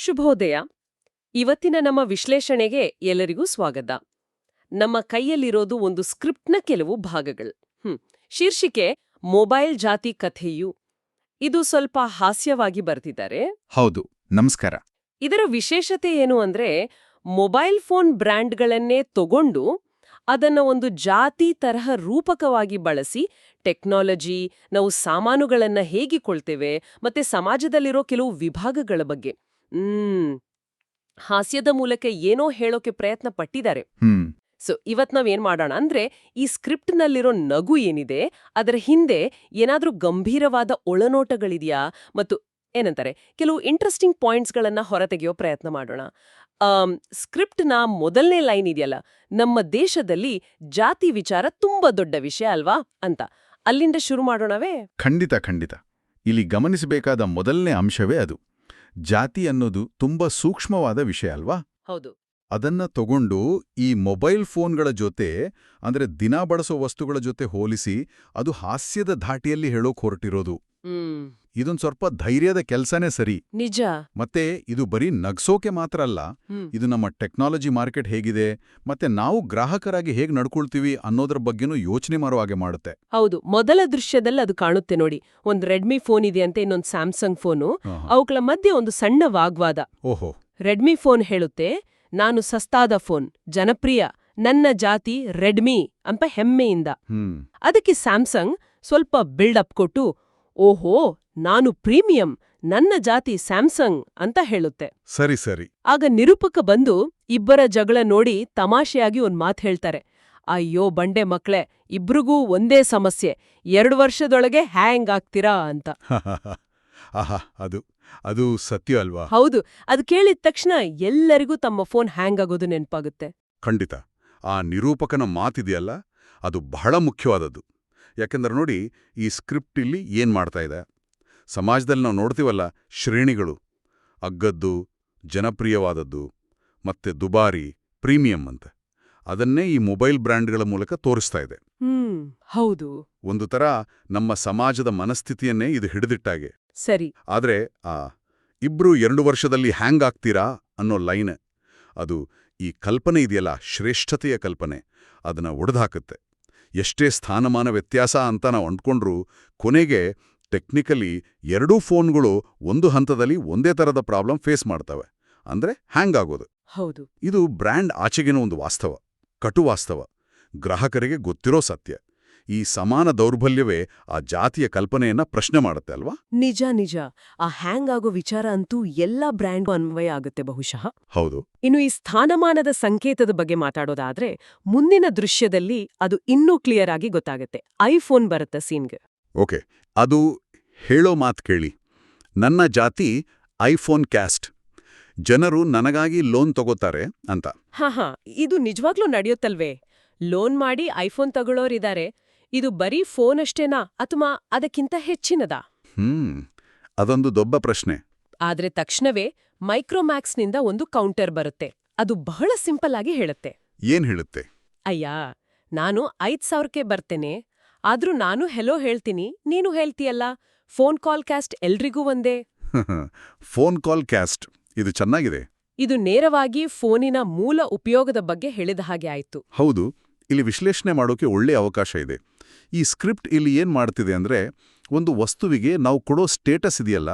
ಶುಭೋದಯ. ಇವತ್ತಿನ ನಮ್ಮ ವಿಶ್ಲೇಷಣೆಗೆ ಎಲ್ಲರಿಗೂ ಸ್ವಾಗತ. ನಮ್ಮ ಕೈಯಲ್ಲಿರೋದು ಒಂದು ಸ್ಕ್ರಿಪ್ಟ್ನ ಕೆಲವು ಭಾಗಗಳು. ಹ್ಮ್ ಶೀರ್ಷಿಕೆ ಮೊಬೈಲ್ ಜಾತಿ ಕಥೆಯು. ಇದು ಸ್ವಲ್ಪ ಹಾಸ್ಯವಾಗಿ ಬರ್ತಿದ್ದಾರೆ. ಹೌದು ನಮಸ್ಕಾರ. ಇದರ ವಿಶೇಷತೆ ಏನು ಅಂದ್ರೆ ಮೊಬೈಲ್ ಫೋನ್ ಬ್ರ್ಯಾಂಡ್ಗಳನ್ನೇ ತಗೊಂಡು ಅದನ್ನ ಒಂದು ಜಾತಿ ತರಹ ರೂಪಕವಾಗಿ ಬಳಸಿ ಟೆಕ್ನಾಲಜಿ ನಾವು ಸಾಮಾನುಗಳನ್ನ ಹೇಗಿಕೊಳ್ತೇವೆ ಮತ್ತೆ ಸಮಾಜದಲ್ಲಿರೋ ಕೆಲವು ವಿಭಾಗಗಳ ಬಗ್ಗೆ. ಹ್ಮ್. ಹಾಸ್ಯದ ಮೂಲಕ ಏನೋ ಹೇಳೋಕೆ ಪ್ರಯತ್ನ ಪಟ್ಟಿದ್ದಾರೆ. ಹ್ಮ್. ಸೊ ಇವತ್ ನಾವೇನ್ ಮಾಡೋಣ ಅಂದ್ರೆ ಈ ಸ್ಕ್ರಿಪ್ಟ್ನಲ್ಲಿರೋ ನಗು ಏನಿದೆ ಅದರ ಹಿಂದೆ ಏನಾದ್ರೂ ಗಂಭೀರವಾದ ಒಳನೋಟಗಳಿದೆಯಾ ಮತ್ತು ಏನಂತಾರೆ ಕೆಲವು ಇಂಟ್ರೆಸ್ಟಿಂಗ್ ಪಾಯಿಂಟ್ಸ್ಗಳನ್ನ ಹೊರತೆಗೆಯೋ ಪ್ರಯತ್ನ ಮಾಡೋಣ. ಸ್ಕ್ರಿಪ್ಟ್ನ ಮೊದಲನೇ ಲೈನ್ ಇದೆಯಲ್ಲ ನಮ್ಮ ದೇಶದಲ್ಲಿ ಜಾತಿ ವಿಚಾರ ತುಂಬಾ ದೊಡ್ಡ ವಿಷಯ ಅಲ್ವಾ ಅಂತ. ಅಲ್ಲಿಂದ ಶುರು ಮಾಡೋಣವೇ? ಖಂಡಿತ ಖಂಡಿತ. ಇಲ್ಲಿ ಗಮನಿಸಬೇಕಾದ ಮೊದಲನೇ ಅಂಶವೇ ಅದು. ಜಾತಿ ಅನ್ನೋದು ತುಂಬಾ ಸೂಕ್ಷ್ಮವಾದ ವಿಷಯ ಅಲ್ವಾ? ಹೌದು. ಅದನ್ನ ತಗೊಂಡು ಈ ಮೊಬೈಲ್ ಫೋನ್ಗಳ ಜೊತೆ ಅಂದ್ರೆ ದಿನ ಬಳಸೋ ವಸ್ತುಗಳ ಜೊತೆ ಹೋಲಿಸಿ ಅದು ಹಾಸ್ಯದ ಧಾಟಿಯಲ್ಲಿ ಹೇಳೋಕ್ ಹೊರಟಿರೋದು. ಇದೊಂದ್ ಸ್ವಲ್ಪ ಧೈರ್ಯದ ಕೆಲಸನೇ ಸರಿ. ನಿಜ. ಮತ್ತೆ ಇದು ಬರೀ ನಗ್ಸೋಕೆ ಮಾತ್ರ ಅಲ್ಲ. ಇದು ನಮ್ಮ ಟೆಕ್ನಾಲಜಿ ಮಾರ್ಕೆಟ್ ಹೇಗಿದೆ ಮತ್ತೆ ನಾವು ಗ್ರಾಹಕರಾಗಿ ಹೇಗ್ ನಡ್ಕೊಳ್ತೀವಿ ಅನ್ನೋದ್ರ ಬಗ್ಗೆನೂ ಯೋಚನೆ ಮಾಡುವ ಹಾಗೆ ಮಾಡುತ್ತೆ. ಹೌದು ಮೊದಲ ದೃಶ್ಯದಲ್ಲಿ ಅದು ಕಾಣುತ್ತೆ ನೋಡಿ. ಒಂದು ರೆಡ್ಮಿ ಫೋನ್ ಇದೆ ಅಂತ ಇನ್ನೊಂದು ಸ್ಯಾಮ್ಸಂಗ್ ಫೋನು. ಅವುಗಳ ಮಧ್ಯೆ ಒಂದು ಸಣ್ಣ ವಾಗ್ವಾದ. ಓಹೋ. ರೆಡ್ಮಿ ಫೋನ್ ಹೇಳುತ್ತೆ ನಾನು ಸಸ್ತಾದ ಫೋನ್ ಜನಪ್ರಿಯ ನನ್ನ ಜಾತಿ ರೆಡ್ಮಿ ಅಂತ ಹೆಮ್ಮೆಯಿಂದ. ಹ್ಮ್. ಅದಕ್ಕೆ ಸ್ಯಾಮ್ಸಂಗ್ ಸ್ವಲ್ಪ ಬಿಲ್ಡ್ ಅಪ್ ಕೊಟ್ಟು ಓಹೋ ನಾನು ಪ್ರೀಮಿಯಂ ನನ್ನ ಜಾತಿ ಸ್ಯಾಮ್ಸಂಗ್ ಅಂತ ಹೇಳುತ್ತೆ. ಸರಿ ಸರಿ. ಆಗ ನಿರೂಪಕ ಬಂದು ಇಬ್ಬರ ಜಗಳ ನೋಡಿ ತಮಾಷೆಯಾಗಿ ಒಂದ್ ಮಾತ್ ಹೇಳ್ತಾರೆ. ಅಯ್ಯೋ ಬಂಡೆ ಮಕ್ಳೆ ಇಬ್ರಿಗೂ ಒಂದೇ ಸಮಸ್ಯೆ ಎರಡು ವರ್ಷದೊಳಗೆ ಹ್ಯಾಂಗ್ ಆಗ್ತೀರಾ ಅಂತ. ಆಹಾ ಅದು ಅದು ಸತ್ಯ ಅಲ್ವಾ? ಹೌದು ಅದು ಕೇಳಿದ ತಕ್ಷಣ ಎಲ್ಲರಿಗೂ ತಮ್ಮ ಫೋನ್ ಹ್ಯಾಂಗ್ ಆಗೋದು ನೆನಪಾಗುತ್ತೆ. ಖಂಡಿತ. ಆ ನಿರೂಪಕನ ಮಾತಿದೆಯಲ್ಲ ಅದು ಬಹಳ ಮುಖ್ಯವಾದದ್ದು. ಯಾಕೆಂದ್ರೆ ನೋಡಿ ಈ ಸ್ಕ್ರಿಪ್ಟ್ ಇಲ್ಲಿ ಏನು ಮಾಡ್ತಾ ಇದೆ? ಸಮಾಜದಲ್ಲಿ ನಾವು ನೋಡ್ತೀವಲ್ಲ ಶ್ರೇಣಿಗಳು ಅಗ್ಗದ್ದು ಜನಪ್ರಿಯವಾದದ್ದು ಮತ್ತೆ ದುಬಾರಿ ಪ್ರೀಮಿಯಂ ಅಂತ. ಅದನ್ನೇ ಈ ಮೊಬೈಲ್ ಬ್ರ್ಯಾಂಡ್ಗಳ ಮೂಲಕ ತೋರಿಸ್ತಾ ಇದೆ. ಹೌದು. ಒಂದು ತರ ನಮ್ಮ ಸಮಾಜದ ಮನಸ್ಥಿತಿಯನ್ನೇ ಇದು ಹಿಡಿದಿಟ್ಟಾಗೆ ಸರಿ. ಆದ್ರೆ ಆ ಇಬ್ರು ಎರಡು ವರ್ಷದಲ್ಲಿ ಹ್ಯಾಂಗ್ ಆಗ್ತೀರಾ ಅನ್ನೋ ಲೈನ್ ಅದು ಈ ಕಲ್ಪನೆ ಇದೆಯಲ್ಲ ಶ್ರೇಷ್ಠತೆಯ ಕಲ್ಪನೆ ಅದನ್ನ ಒಡೆದಾಕತ್ತೆ ಎಷ್ಟೇ ಸ್ಥಾನಮಾನ ವ್ಯತ್ಯಾಸ ಅಂತ ನಾವು ಅಂದ್ಕೊಂಡ್ರು ಕೊನೆಗೆ ಟೆಕ್ನಿಕಲಿ ಎರಡೂ ಫೋನ್ಗಳು ಒಂದು ಹಂತದಲ್ಲಿ ಒಂದೇ ಥರದ ಪ್ರಾಬ್ಲಮ್ ಫೇಸ್ ಮಾಡ್ತವೆ. ಅಂದ್ರೆ ಹ್ಯಾಂಗ್ ಆಗೋದು. ಹೌದು. ಇದು ಬ್ರ್ಯಾಂಡ್ ಆಚೆಗಿನ ಒಂದು ವಾಸ್ತವ ಕಟು ವಾಸ್ತವ. ಗ್ರಾಹಕರಿಗೆ ಗೊತ್ತಿರೋ ಸತ್ಯ. ಈ ಸಮಾನ ದೌರ್ಬಲ್ಯವೇ ಆ ಜಾತಿಯ ಕಲ್ಪನೆಯನ್ನ ಪ್ರಶ್ನೆ ಮಾಡುತ್ತೆ ಅಲ್ವಾ? ನಿಜ ನಿಜ. ಆ ಹ್ಯಾಂಗ್ ಆಗೋ ವಿಚಾರ ಅಂತೂ ಎಲ್ಲ ಬ್ರ್ಯಾಂಡ್ ಅನ್ವಯ ಆಗುತ್ತೆ ಬಹುಶಃ. ಹೌದು. ಇನ್ನು ಈ ಸ್ಥಾನಮಾನದ ಸಂಕೇತದ ಬಗ್ಗೆ ಮಾತಾಡೋದಾದ್ರೆ ಮುಂದಿನ ದೃಶ್ಯದಲ್ಲಿ ಅದು ಇನ್ನೂ ಕ್ಲಿಯರ್ ಆಗಿ ಗೊತ್ತಾಗುತ್ತೆ. ಐಫೋನ್ ಬರುತ್ತೆ ಸೀನ್ಗೆ. ಓಕೆ. ಅದು ಹೇಳೋ ಮಾತು ಕೇಳಿ. ನನ್ನ ಜಾತಿ ಐಫೋನ್ ಕ್ಯಾಸ್ಟ್. ಜನರು ನನಗಾಗಿ ಲೋನ್ ತಗೋತಾರೆ ಅಂತ. ಹಾ ಹಾ. ಇದು ನಿಜವಾಗ್ಲೂ ನಡೆಯುತ್ತಲ್ವೇ? ಲೋನ್ ಮಾಡಿ ಐಫೋನ್ ತಗೊಳ್ಳೋರಿದ್ದಾರೆ ಇದು ಬರೀ ಫೋನ್ ಅಷ್ಟೇನಾ ಅಥವಾ ಅದಕ್ಕಿಂತ ಹೆಚ್ಚಿನದಾ? ಹ್ಮ್ ಅದೊಂದು ದೊಡ್ಡ ಪ್ರಶ್ನೆ. ಆದ್ರೆ ತಕ್ಷಣವೇ ಮೈಕ್ರೋಮ್ಯಾಕ್ಸ್ನಿಂದ ಒಂದು ಕೌಂಟರ್ ಬರುತ್ತೆ. ಅದು ಬಹಳ ಸಿಂಪಲ್ ಆಗಿ ಹೇಳುತ್ತೆ. ಏನ್ ಹೇಳುತ್ತೆ? ಅಯ್ಯ ನಾನು ಐದ್ ಸಾವಿರಕ್ಕೆ ಬರ್ತೇನೆ. ಆದ್ರೂ ನಾನು ಹೆಲೋ ಹೇಳ್ತೀನಿ ನೀನು ಹೇಳ್ತೀಯಲ್ಲ? ಫೋನ್ ಕಾಲ್ ಕ್ಯಾಸ್ಟ್ ಎಲ್ರಿಗೂ ಒಂದೇ? ಫೋನ್ ಕಾಲ್ ಕ್ಯಾಸ್ಟ್ ಇದು ಚೆನ್ನಾಗಿದೆ. ಇದು ನೇರವಾಗಿ ಫೋನಿನ ಮೂಲ ಉಪಯೋಗದ ಬಗ್ಗೆ ಹೇಳಿದ ಹಾಗೆ ಆಯ್ತು. ಹೌದು ಇಲ್ಲಿ ವಿಶ್ಲೇಷಣೆ ಮಾಡೋಕೆ ಒಳ್ಳೆ ಅವಕಾಶ ಇದೆ. ಈ ಸ್ಕ್ರಿಪ್ಟ್ ಇಲ್ಲಿ ಏನು ಮಾಡ್ತಿದೆ ಅಂದ್ರೆ ಒಂದು ವಸ್ತುವಿಗೆ ನಾವು ಕೊಡೋ ಸ್ಟೇಟಸ್ ಇದೆಯಲ್ಲ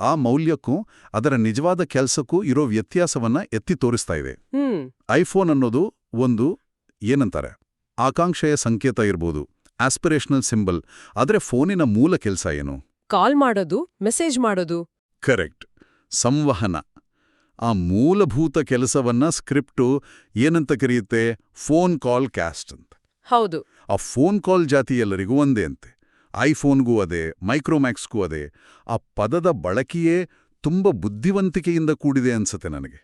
ಆ ಮೌಲ್ಯಕ್ಕೂ ಅದರ ನಿಜವಾದ ಕೆಲಸಕ್ಕೂ ಇರೋ ವ್ಯತ್ಯಾಸವನ್ನ ಎತ್ತಿ ತೋರಿಸ್ತಾ ಇದೆ. ಐಫೋನ್ ಅನ್ನೋದು ಒಂದು ಏನಂತಾರೆ? ಆಕಾಂಕ್ಷೆಯ ಸಂಕೇತ ಇರ್ಬೋದು ಆಸ್ಪಿರೇಷನಲ್ ಸಿಂಬಲ್ ಆದರೆ ಫೋನಿನ ಮೂಲ ಕೆಲಸ ಏನು? ಕಾಲ್ ಮಾಡೋದು ಮೆಸೇಜ್ ಮಾಡೋದು. ಕರೆಕ್ಟ್. ಸಂವಹನ. ಆ ಮೂಲಭೂತ ಕೆಲಸವನ್ನ ಸ್ಕ್ರಿಪ್ಟು ಏನಂತ ಕರೆಯುತ್ತೆ? ಫೋನ್ ಕಾಲ್ ಕ್ಯಾಸ್ಟ್ ಅಂತ. ಹೌದು. ಆ ಫೋನ್ ಕಾಲ್ ಜಾತಿ ಎಲ್ಲರಿಗೂ ಒಂದೇ ಅಂತೆ. ಐಫೋನ್ಗೂ ಅದೇ ಮೈಕ್ರೋಮ್ಯಾಕ್ಸ್ಗೂ ಅದೇ. ಆ ಪದದ ಬಳಕೆಯೇ ತುಂಬ ಬುದ್ಧಿವಂತಿಕೆಯಿಂದ ಕೂಡಿದೆ ಅನ್ಸುತ್ತೆ ನನಗೆ.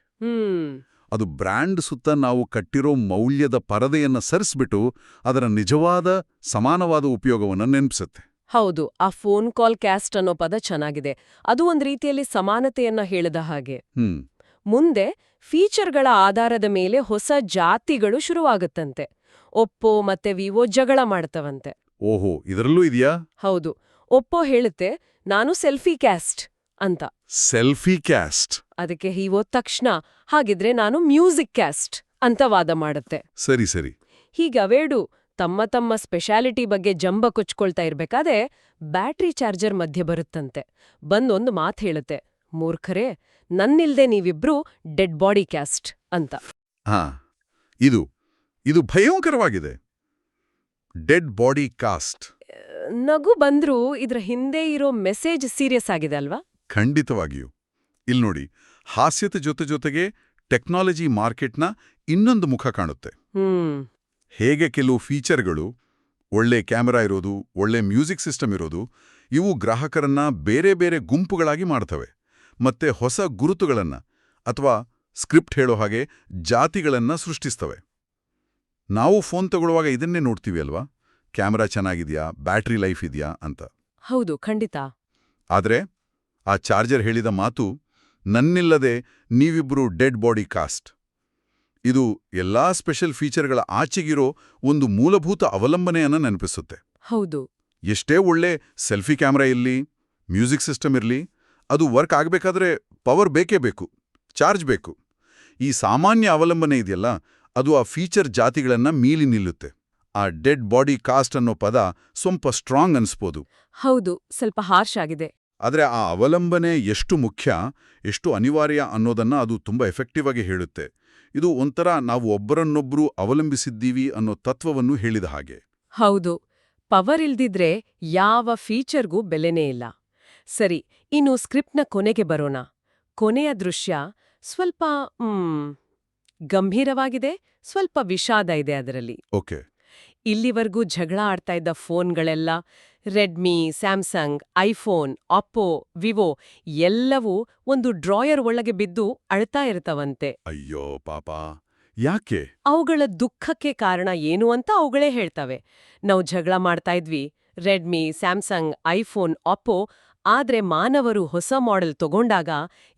ಅದು ಬ್ರ್ಯಾಂಡ್ ಸುತ್ತ ನಾವು ಕಟ್ಟಿರೋ ಮೌಲ್ಯದ ಪರದೆಯನ್ನು ಸರಿಸ್ಬಿಟ್ಟು ಅದರ ನಿಜವಾದ ಸಮಾನವಾದ ಉಪಯೋಗವನ್ನು ನೆನಪಿಸುತ್ತೆ. ಹೌದು ಆ ಫೋನ್ ಕಾಲ್ ಕ್ಯಾಸ್ಟ್ ಅನ್ನೋ ಪದ ಚೆನ್ನಾಗಿದೆ. ಅದು ಒಂದು ರೀತಿಯಲ್ಲಿ ಸಮಾನತೆಯನ್ನ ಹೇಳಿದ ಹಾಗೆ. ಮುಂದೆ ಫೀಚರ್ಗಳ ಆಧಾರದ ಮೇಲೆ ಹೊಸ ಜಾತಿಗಳು ಶುರುವಾಗುತ್ತಂತೆ. ಒಪ್ಪೋ ಮತ್ತೆ ವಿವೋ ಜಗಳ ಮಾಡ್ತವಂತೆ. ಓಹೋ ಇದರಲ್ಲೂ ಇದೆಯಾ? ಹೌದು. ಒಪ್ಪೋ ಹೇಳುತ್ತೆ ನಾನು ಸೆಲ್ಫಿ ಕ್ಯಾಸ್ಟ್ ಅಂತ. Selfie caste? ಅದಕ್ಕೆ ಹೀವೋ ತಕ್ಷಣ ಹಾಗಿದ್ರೆ ನಾನು ಮ್ಯೂಸಿಕ್ ಕ್ಯಾಸ್ಟ್ ಅಂತ ವಾದ ಮಾಡುತ್ತೆ. ಸರಿ ಸರಿ. ಹೀಗೆ ವೇಡು ತಮ್ಮ ತಮ್ಮ ಸ್ಪೆಷಾಲಿಟಿ ಬಗ್ಗೆ ಜಂಬ ಕೊಚ್ಕೊಳ್ತಾ ಇರ್ಬೇಕಾದ್ರೆ ಬ್ಯಾಟ್ರಿ ಚಾರ್ಜರ್ ಮಧ್ಯೆ ಬರುತ್ತಂತೆ. ಬಂದೊಂದು ಮಾತು ಹೇಳುತ್ತೆ ಮೂರ್ಖರೇ ನನ್ನಿಲ್ದೆ ನೀವಿಬ್ರೂ ಡೆಡ್ ಬಾಡಿ ಕ್ಯಾಸ್ಟ್ ಅಂತ. ಹಾ ಇದು ಇದು ಭಯಂಕರವಾಗಿದೆ. Dead body caste. ನಗು ಬಂದ್ರೂ ಇದ್ರ ಹಿಂದೆ ಇರೋ ಮೆಸೇಜ್ ಸೀರಿಯಸ್ ಆಗಿದೆ ಅಲ್ವಾ? ಖಂಡಿತವಾಗಿಯೂ. ಇಲ್ಲಿ ನೋಡಿ ಹಾಸ್ಯದ ಜೊತೆ ಜೊತೆಗೆ ಟೆಕ್ನಾಲಜಿ ಮಾರ್ಕೆಟ್ನ ಇನ್ನೊಂದು ಮುಖ ಕಾಣುತ್ತೆ. ಹೇಗೆ ಕೆಲವು ಫೀಚರ್ಗಳು ಒಳ್ಳೆ ಕ್ಯಾಮೆರಾ ಇರೋದು ಒಳ್ಳೆ ಮ್ಯೂಸಿಕ್ ಸಿಸ್ಟಮ್ ಇರೋದು ಇವು ಗ್ರಾಹಕರನ್ನ ಬೇರೆ ಬೇರೆ ಗುಂಪುಗಳಾಗಿ ಮಾಡ್ತವೆ. ಮತ್ತೆ ಹೊಸ ಗುರುತುಗಳನ್ನ ಅಥವಾ ಸ್ಕ್ರಿಪ್ಟ್ ಹೇಳೋ ಹಾಗೆ ಜಾತಿಗಳನ್ನ ಸೃಷ್ಟಿಸ್ತವೆ. ನಾವು ಫೋನ್ ತಗೊಳ್ಳುವಾಗ ಇದನ್ನೇ ನೋಡ್ತೀವಿ ಅಲ್ವಾ? ಕ್ಯಾಮೆರಾ ಚೆನ್ನಾಗಿದೆಯಾ? ಬ್ಯಾಟ್ರಿ ಲೈಫ್ ಇದೆಯಾ? ಅಂತ. ಹೌದು ಖಂಡಿತ. ಆದರೆ ಆ ಚಾರ್ಜರ್ ಹೇಳಿದ ಮಾತು ನನ್ನಿಲ್ಲದೆ ನೀವಿಬ್ಬರು ಡೆಡ್ ಬಾಡಿ ಕಾಸ್ಟ್. ಇದು ಎಲ್ಲಾ ಸ್ಪೆಷಲ್ ಫೀಚರ್ಗಳ ಆಚೆಗಿರೋ ಒಂದು ಮೂಲಭೂತ ಅವಲಂಬನೆಯನ್ನು ನೆನಪಿಸುತ್ತೆ. ಹೌದು. ಎಷ್ಟೇ ಒಳ್ಳೆ ಸೆಲ್ಫಿ ಕ್ಯಾಮ್ರಾ ಇರಲಿ ಮ್ಯೂಸಿಕ್ ಸಿಸ್ಟಮ್ ಇರಲಿ ಅದು ವರ್ಕ್ ಆಗಬೇಕಾದ್ರೆ ಪವರ್ ಬೇಕೇ ಬೇಕು ಚಾರ್ಜ್ ಬೇಕು. ಈ ಸಾಮಾನ್ಯ ಅವಲಂಬನೆ ಇದೆಯಲ್ಲ ಅದು ಆ ಫೀಚರ್ ಜಾತಿಗಳನ್ನ ಮೀಲಿ ನಿಲ್ಲುತ್ತೆ. ಆ ಡೆಡ್ ಬಾಡಿ ಕಾಸ್ಟ್ ಅನ್ನೋ ಪದ ಸ್ವಲ್ಪ ಸ್ಟ್ರಾಂಗ್ ಅನ್ಸ್ಬೋದು. ಹೌದು ಸ್ವಲ್ಪ ಹಾರ್ಶ್ ಆಗಿದೆ. ಆದರೆ ಆ ಅವಲಂಬನೆ ಎಷ್ಟು ಮುಖ್ಯ ಎಷ್ಟು ಅನಿವಾರ್ಯ ಅನ್ನೋದನ್ನ ಅದು ತುಂಬ ಎಫೆಕ್ಟಿವ್ ಆಗಿ ಹೇಳುತ್ತೆ. ಇದು ಒಂಥರ ನಾವು ಒಬ್ಬರನ್ನೊಬ್ಬರು ಅವಲಂಬಿಸಿದ್ದೀವಿ ಅನ್ನೋ ತತ್ವವನ್ನು ಹೇಳಿದ ಹಾಗೆ. ಹೌದು ಪವರ್ ಇಲ್ದಿದ್ರೆ ಯಾವ ಫೀಚರ್ಗೂ ಬೆಲೆನೇ ಇಲ್ಲ. ಸರಿ ಇನ್ನು ಸ್ಕ್ರಿಪ್ಟ್ನ ಕೊನೆಗೆ ಬರೋಣ. ಕೊನೆಯ ದೃಶ್ಯ ಸ್ವಲ್ಪ ಗಂಭೀರವಾಗಿದೆ ಸ್ವಲ್ಪ ವಿಷಾದ ಇದೆ ಅದರಲ್ಲಿ. ಓಕೆ. ಇಲ್ಲಿವರೆಗೂ ಜಗಳ ಆಡ್ತಾ ಇದ್ದ ಫೋನ್ಗಳೆಲ್ಲ Redmi Samsung iPhone Oppo Vivo ಎಲ್ಲವೂ ಒಂದು ಡ್ರಾಯರ್ ಒಳಗೆ ಬಿದ್ದು ಅಳ್ತಾ ಇರ್ತವಂತೆ. ಅಯ್ಯೋ ಪಾಪ. ಯಾಕೆ? ಅವುಗಳ ದುಃಖಕ್ಕೆ ಕಾರಣ ಏನು ಅಂತ ಅವುಗಳೇ ಹೇಳ್ತವೆ. ನಾವು ಜಗಳ ಮಾಡ್ತಾ ಇದ್ವಿ ರೆಡ್ಮಿ ಸ್ಯಾಮ್ಸಂಗ್ ಐಫೋನ್ ಆಪ್ಪೋ ಆದ್ರೆ ಮಾನವರು ಹೊಸ ಮಾಡೆಲ್ ತಗೊಂಡಾಗ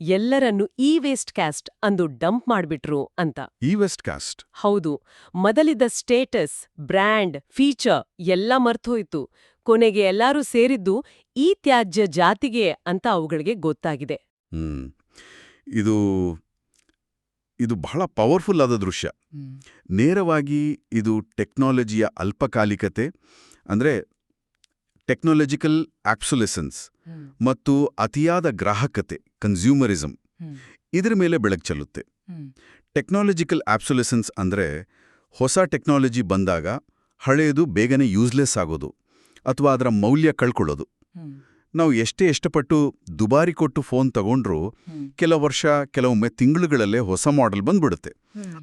ಎಲ್ಲರನ್ನು ಇ ವೇಸ್ಟ್ ಕ್ಯಾಸ್ಟ್ ಅಂದು ಡಂಪ್ ಮಾಡ್ಬಿಟ್ರು ಅಂತ. ಈ ವೆಸ್ಟ್ ಕ್ಯಾಸ್ಟ್ ಹೌದು ಮೊದಲಿದ್ದ ಸ್ಟೇಟಸ್ ಬ್ರ್ಯಾಂಡ್ ಫೀಚರ್ ಎಲ್ಲ ಮರ್ತೋಯ್ತು ಕೊನೆಗೆ ಎಲ್ಲರೂ ಸೇರಿದ್ದು ಈ ತ್ಯಾಜ್ಯ ಜಾತಿಗೆ ಅಂತ ಅವುಗಳಿಗೆ ಗೊತ್ತಾಗಿದೆ. ಹ್ಮ್. ಇದು ಇದು ಬಹಳ ಪವರ್ಫುಲ್ ಆದ ದೃಶ್ಯ. ನೇರವಾಗಿ ಇದು ಟೆಕ್ನಾಲಜಿಯ ಅಲ್ಪಕಾಲಿಕತೆ ಅಂದ್ರೆ ಟೆಕ್ನಾಲಜಿಕಲ್ ಆಪ್ಸುಲೆಸೆನ್ಸ್ ಮತ್ತು ಅತಿಯಾದ ಗ್ರಾಹಕತೆ ಕನ್ಸ್ಯೂಮರಿಸಂ ಇದರ ಮೇಲೆ ಬೆಳಕು ಚೆಲ್ಲುತ್ತೆ. ಟೆಕ್ನಾಲಜಿಕಲ್ ಆಪ್ಸುಲೆಸೆನ್ಸ್ ಅಂದ್ರೆ ಹೊಸ ಟೆಕ್ನಾಲಜಿ ಬಂದಾಗ ಹಳೆಯದು ಬೇಗನೆ ಯೂಸ್ಲೆಸ್ ಆಗೋದು ಅಥವಾ ಅದರ ಮೌಲ್ಯ ಕಳ್ಕೊಳ್ಳೋದು. ನಾವು ಎಷ್ಟೇ ಇಷ್ಟಪಟ್ಟು ದುಬಾರಿ ಕೊಟ್ಟು ಫೋನ್ ತಗೊಂಡ್ರೂ ಕೆಲವು ವರ್ಷ ಕೆಲವೊಮ್ಮೆ ತಿಂಗಳುಗಳಲ್ಲೇ ಹೊಸ ಮಾಡೆಲ್ ಬಂದ್ಬಿಡುತ್ತೆ.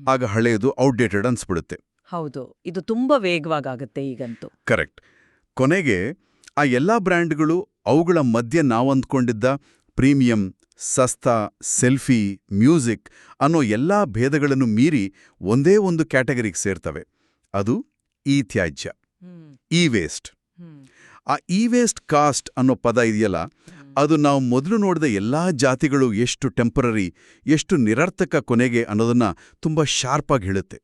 ಆಗ ಹಳೆಯದು ಔಟ್ಡೇಟೆಡ್ ಅನ್ಸ್ಬಿಡುತ್ತೆ. ಹೌದು. ಇದು ತುಂಬಾ ವೇಗವಾಗುತ್ತೆ ಈಗಂತೂ. ಕರೆಕ್ಟ್ ಕೊನೆಗೆ ಆ ಎಲ್ಲಾ ಬ್ರ್ಯಾಂಡ್ಗಳು ಅವುಗಳ ಮಧ್ಯೆ ನಾವಂದ್ಕೊಂಡಿದ್ದ ಪ್ರೀಮಿಯಂ ಸಸ್ತಾ ಸೆಲ್ಫಿ ಮ್ಯೂಸಿಕ್ ಅನ್ನೋ ಎಲ್ಲಾ ಭೇದಗಳನ್ನು ಮೀರಿ ಒಂದೇ ಒಂದು ಕ್ಯಾಟಗರಿಗೆ ಸೇರ್ತವೆ. ಅದು ಈ ತ್ಯಾಜ್ಯ ಇ ವೇಸ್ಟ್ ಆ ಇ ವೇಸ್ಟ್ ಕಾಸ್ಟ್ ಅನ್ನೋ ಪದ ಇದೆಯಲ್ಲ ಅದು ನಾವು ಮೊದಲು ನೋಡಿದ ಎಲ್ಲಾ ಜಾತಿಗಳು ಎಷ್ಟು ಟೆಂಪರರಿ ಎಷ್ಟು ನಿರರ್ಥಕ ಕೊನೆಗೆ ಅನ್ನೋದನ್ನ ತುಂಬ ಶಾರ್ಪಾಗಿ ಹೇಳುತ್ತೆ.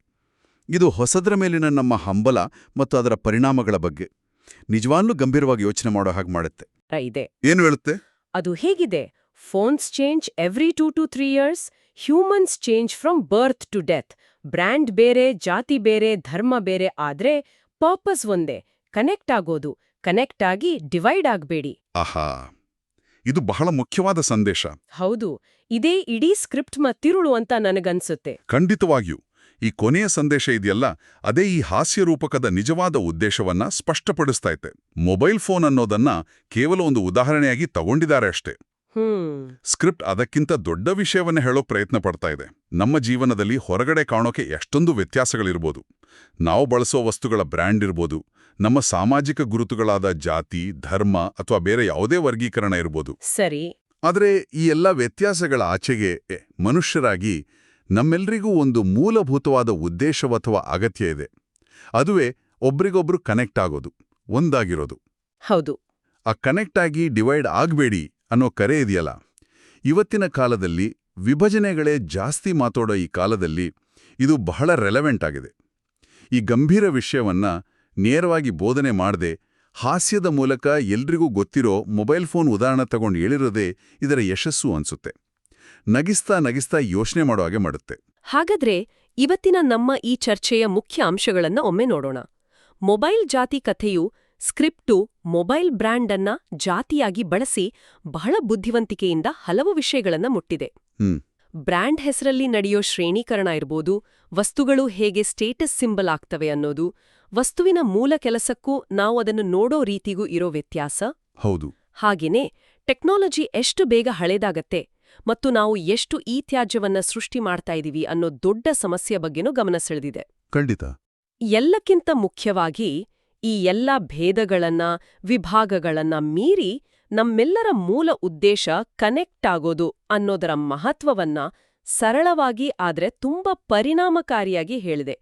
ಇದು ಹೊಸದರ ಮೇಲಿನ ನಮ್ಮ ಹಂಬಲ ಮತ್ತು ಅದರ ಪರಿಣಾಮಗಳ ಬಗ್ಗೆ. ನಿಜವಾಗ್ಲೂ ಗಂಭೀರವಾಗಿ ಯೋಚನೆ ಮಾಡೋ ಹಾಗೆ ಮಾಡುತ್ತೆ. ಇದೆ. ಏನು ಹೇಳುತ್ತೆ? ಅದು ಹೇಗಿದೆ? Phones change every two to three years humans change from birth to death. Brand ಬೇರೆ ಜಾತಿ ಬೇರೆ ಧರ್ಮ ಬೇರೆ ಆದ್ರೆ ಪರ್ಪಸ್ ಒಂದೇ ಕನೆಕ್ಟ್ ಆಗೋದು. ಕನೆಕ್ಟ್ ಆಗಿ ಡಿವೈಡ್ ಆಗಬೇಡಿ. ಆಹಾ. ಇದು ಬಹಳ ಮುಖ್ಯವಾದ ಸಂದೇಶ. ಹೌದು. ಇದೇ ಇಡೀ ಸ್ಕ್ರಿಪ್ಟ್ ಮತ್ತಿರುಳು ಅಂತ ನನಗನ್ಸುತ್ತೆ. ಖಂಡಿತವಾಗಿಯೂ. ಈ ಕೊನೆಯ ಸಂದೇಶ ಇದೆಯಲ್ಲ ಅದೇ ಈ ಹಾಸ್ಯರೂಪಕದ ನಿಜವಾದ ಉದ್ದೇಶವನ್ನ ಸ್ಪಷ್ಟಪಡಿಸ್ತೈತೆ ಮೊಬೈಲ್ ಫೋನ್ ಅನ್ನೋದನ್ನ ಕೇವಲ ಒಂದು ಉದಾಹರಣೆಯಾಗಿ ತಗೊಂಡಿದ್ದಾರೆ ಅಷ್ಟೇ. ಸ್ಕ್ರಿಪ್ಟ್ ಅದಕ್ಕಿಂತ ದೊಡ್ಡ ವಿಷಯವನ್ನ ಹೇಳೋ ಪ್ರಯತ್ನ ಪಡ್ತಾ ಇದೆ. ನಮ್ಮ ಜೀವನದಲ್ಲಿ ಹೊರಗಡೆ ಕಾಣೋಕೆ ಎಷ್ಟೊಂದು ವ್ಯತ್ಯಾಸಗಳಿರ್ಬೋದು. ನಾವು ಬಳಸೋ ವಸ್ತುಗಳ ಬ್ರ್ಯಾಂಡ್ ಇರ್ಬೋದು ನಮ್ಮ ಸಾಮಾಜಿಕ ಗುರುತುಗಳಾದ ಜಾತಿ ಧರ್ಮ ಅಥವಾ ಬೇರೆ ಯಾವುದೇ ವರ್ಗೀಕರಣ ಇರ್ಬೋದು. ಸರಿ. ಆದರೆ ಈ ಎಲ್ಲ ವ್ಯತ್ಯಾಸಗಳ ಆಚೆಗೆ ಮನುಷ್ಯರಾಗಿ ನಮ್ಮೆಲ್ಲರಿಗೂ ಒಂದು ಮೂಲಭೂತವಾದ ಉದ್ದೇಶವಥವಾ ಅಗತ್ಯ ಇದೆ. ಅದುವೇ ಒಬ್ರಿಗೊಬ್ರು ಕನೆಕ್ಟ್ ಆಗೋದು ಒಂದಾಗಿರೋದು. ಹೌದು. ಆ ಕನೆಕ್ಟ್ ಆಗಿ ಡಿವೈಡ್ ಆಗಬೇಡಿ ಅನ್ನೋ ಕರೆ ಇದೆಯಲ್ಲ. ಇವತ್ತಿನ ಕಾಲದಲ್ಲಿ ವಿಭಜನೆಗಳೇ ಜಾಸ್ತಿ ಮಾತಾಡೋ ಈ ಕಾಲದಲ್ಲಿ ಇದು ಬಹಳ ರೆಲೆವೆಂಟ್ ಆಗಿದೆ. ಈ ಗಂಭೀರ ವಿಷಯವನ್ನ ನೇರವಾಗಿ ಬೋಧನೆ ಮಾಡದೆ ಹಾಸ್ಯದ ಮೂಲಕ ಎಲ್ರಿಗೂ ಗೊತ್ತಿರೋ ಮೊಬೈಲ್ ಫೋನ್ ಉದಾಹರಣೆ ತಗೊಂಡು ಹೇಳಿರೋದೇ ಇದರ ಯಶಸ್ಸು ಅನ್ಸುತ್ತೆ. ನಗಿಸ್ತಾ ನಗಿಸ್ತಾ ಯೋಚನೆ ಮಾಡೋ ಹಾಗೆ ಮಾಡುತ್ತೆ. ಹಾಗಾದ್ರೆ ಇವತ್ತಿನ ನಮ್ಮ ಈ ಚರ್ಚೆಯ ಮುಖ್ಯ ಅಂಶಗಳನ್ನ ಒಮ್ಮೆ ನೋಡೋಣ. ಮೊಬೈಲ್ ಜಾತಿ ಕಥೆಯು ಸ್ಕ್ರಿಪ್ಟು ಮೊಬೈಲ್ ಬ್ರ್ಯಾಂಡ್ ಅನ್ನ ಜಾತಿಯಾಗಿ ಬಳಸಿ ಬಹಳ ಬುದ್ಧಿವಂತಿಕೆಯಿಂದ ಹಲವು ವಿಷಯಗಳನ್ನ ಮುಟ್ಟಿದೆ. ಬ್ರ್ಯಾಂಡ್ ಹೆಸರಲ್ಲಿ ನಡೆಯೋ ಶ್ರೇಣೀಕರಣ ಇರ್ಬೋದು ವಸ್ತುಗಳು ಹೇಗೆ ಸ್ಟೇಟಸ್ ಸಿಂಬಲ್ ಆಗ್ತವೆ ಅನ್ನೋದು ವಸ್ತುವಿನ ಮೂಲ ಕೆಲಸಕ್ಕೂ ನಾವು ಅದನ್ನು ನೋಡೋ ರೀತಿಗೂ ಇರೋ ವ್ಯತ್ಯಾಸ. ಹೌದು. ಹಾಗೇನೇ ಟೆಕ್ನಾಲಜಿ ಎಷ್ಟು ಬೇಗ ಹಳೇದಾಗತ್ತೆ ಮತ್ತು ನಾವು ಎಷ್ಟು ಈ ತ್ಯಾಜ್ಯವನ್ನ ಸೃಷ್ಟಿ ಮಾಡ್ತಾ ಇದ್ದೀವಿ ಅನ್ನೋ ದೊಡ್ಡ ಸಮಸ್ಯೆ ಬಗ್ಗೆನೂ ಗಮನ ಸೆಳೆದಿದೆ. ಖಂಡಿತ. ಎಲ್ಲಕ್ಕಿಂತ ಮುಖ್ಯವಾಗಿ ಈ ಎಲ್ಲ ಭೇದಗಳನ್ನ ವಿಭಾಗಗಳನ್ನ ಮೀರಿ ನಮ್ಮೆಲ್ಲರ ಮೂಲ ಉದ್ದೇಶ ಕನೆಕ್ಟ್ ಆಗೋದು ಅನ್ನೋದರ ಮಹತ್ವವನ್ನ ಸರಳವಾಗಿ ಆದ್ರೆ ತುಂಬಾ ಪರಿಣಾಮಕಾರಿಯಾಗಿ ಹೇಳಿದೆ.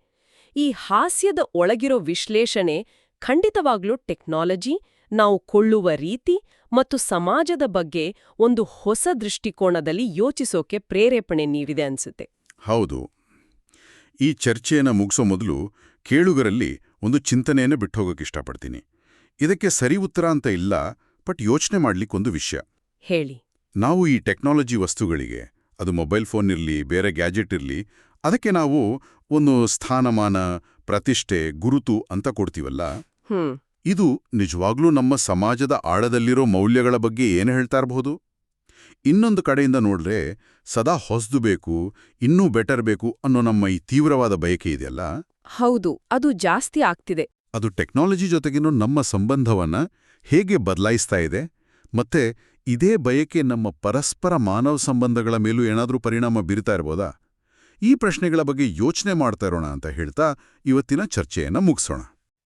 ಈ ಹಾಸ್ಯದ ಒಳಗಿರೋ ವಿಶ್ಲೇಷಣೆ ಖಂಡಿತವಾಗ್ಲೂ ಟೆಕ್ನಾಲಜಿ ನಾವು ಕೊಳ್ಳುವ ರೀತಿ ಮತ್ತು ಸಮಾಜದ ಬಗ್ಗೆ ಒಂದು ಹೊಸ ದೃಷ್ಟಿಕೋನದಲ್ಲಿ ಯೋಚಿಸೋಕೆ ಪ್ರೇರೇಪಣೆ ನೀಡಿದೆ ಅನ್ಸುತ್ತೆ. ಹೌದು. ಈ ಚರ್ಚೆಯನ್ನು ಮುಗಿಸೋ ಮೊದಲು ಕೇಳುಗರಲ್ಲಿ ಒಂದು ಚಿಂತನೆಯನ್ನು ಬಿಟ್ಟೋಗೋಕೆ ಇಷ್ಟಪಡ್ತೀನಿ. ಇದಕ್ಕೆ ಸರಿ ಉತ್ತರ ಅಂತ ಇಲ್ಲ ಬಟ್ ಯೋಚನೆ ಮಾಡ್ಲಿಕ್ಕೊಂದು ವಿಷಯ. ಹೇಳಿ. ನಾವು ಈ ಟೆಕ್ನಾಲಜಿ ವಸ್ತುಗಳಿಗೆ ಅದು ಮೊಬೈಲ್ ಫೋನ್ ಇರಲಿ ಬೇರೆ ಗ್ಯಾಜೆಟ್ ಇರಲಿ ಅದಕ್ಕೆ ನಾವು ಒಂದು ಸ್ಥಾನಮಾನ ಪ್ರತಿಷ್ಠೆ ಗುರುತು ಅಂತ ಕೊಡ್ತೀವಲ್ಲ? ಹ್ಮ್. ಇದು ನಿಜವಾಗ್ಲೂ ನಮ್ಮ ಸಮಾಜದ ಆಳದಲ್ಲಿರೋ ಮೌಲ್ಯಗಳ ಬಗ್ಗೆ ಏನು ಹೇಳ್ತಾ ಇರಬಹುದು ಇನ್ನೊಂದು ಕಡೆಯಿಂದ ನೋಡ್ರೆ ಸದಾ ಹೊಸದು ಬೇಕು ಇನ್ನೂ ಬೆಟರ್ ಬೇಕು ಅನ್ನೋ ನಮ್ಮ ಈ ತೀವ್ರವಾದ ಬಯಕೆ ಇದೆಯಲ್ಲ? ಹೌದು ಅದು ಜಾಸ್ತಿ ಆಗ್ತಿದೆ. ಅದು ಟೆಕ್ನಾಲಜಿ ಜೊತೆಗಿನ ನಮ್ಮ ಸಂಬಂಧವನ್ನ ಹೇಗೆ ಬದಲಾಯಿಸ್ತಾ ಇದೆ ಮತ್ತೆ ಇದೇ ಬಯಕೆ ನಮ್ಮ ಪರಸ್ಪರ ಮಾನವ ಸಂಬಂಧಗಳ ಮೇಲೂ ಏನಾದರೂ ಪರಿಣಾಮ ಬೀರ್ತಾ ಇರ್ಬೋದಾ? ಈ ಪ್ರಶ್ನೆಗಳ ಬಗ್ಗೆ ಯೋಚನೆ ಮಾಡ್ತಾ ಇರೋಣ ಅಂತ ಹೇಳ್ತಾ ಇವತ್ತಿನ ಚರ್ಚೆಯನ್ನು ಮುಗಿಸೋಣ.